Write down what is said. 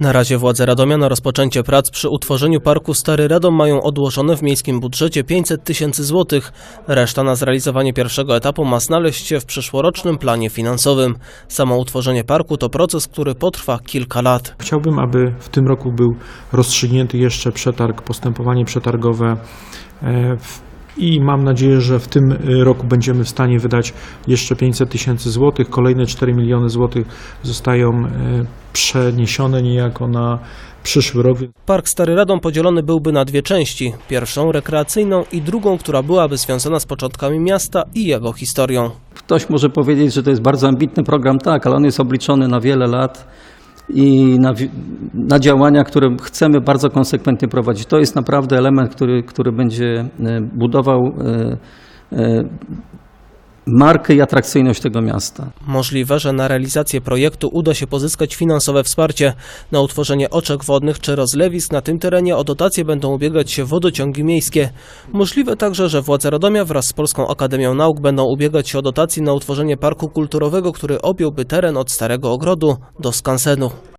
Na razie władze Radomia na rozpoczęcie prac przy utworzeniu parku Stary Radom mają odłożone w miejskim budżecie 500 tysięcy złotych. Reszta na zrealizowanie pierwszego etapu ma znaleźć się w przyszłorocznym planie finansowym. Samo utworzenie parku to proces, który potrwa kilka lat. Chciałbym, aby w tym roku był rozstrzygnięty jeszcze przetarg, postępowanie przetargowe e, i mam nadzieję, że w tym e, roku będziemy w stanie wydać jeszcze 500 tysięcy złotych. Kolejne 4 miliony złotych zostają e, przeniesione niejako na przyszły rok. Park Stary Radom podzielony byłby na dwie części. Pierwszą rekreacyjną i drugą, która byłaby związana z początkami miasta i jego historią. Ktoś może powiedzieć, że to jest bardzo ambitny program, tak, ale on jest obliczony na wiele lat i na, na działania, które chcemy bardzo konsekwentnie prowadzić. To jest naprawdę element, który, który będzie e, budował e, e, markę i atrakcyjność tego miasta. Możliwe, że na realizację projektu uda się pozyskać finansowe wsparcie. Na utworzenie oczek wodnych czy rozlewisk na tym terenie o dotacje będą ubiegać się wodociągi miejskie. Możliwe także, że władze Radomia wraz z Polską Akademią Nauk będą ubiegać się o dotacje na utworzenie parku kulturowego, który objąłby teren od Starego Ogrodu do skansenu.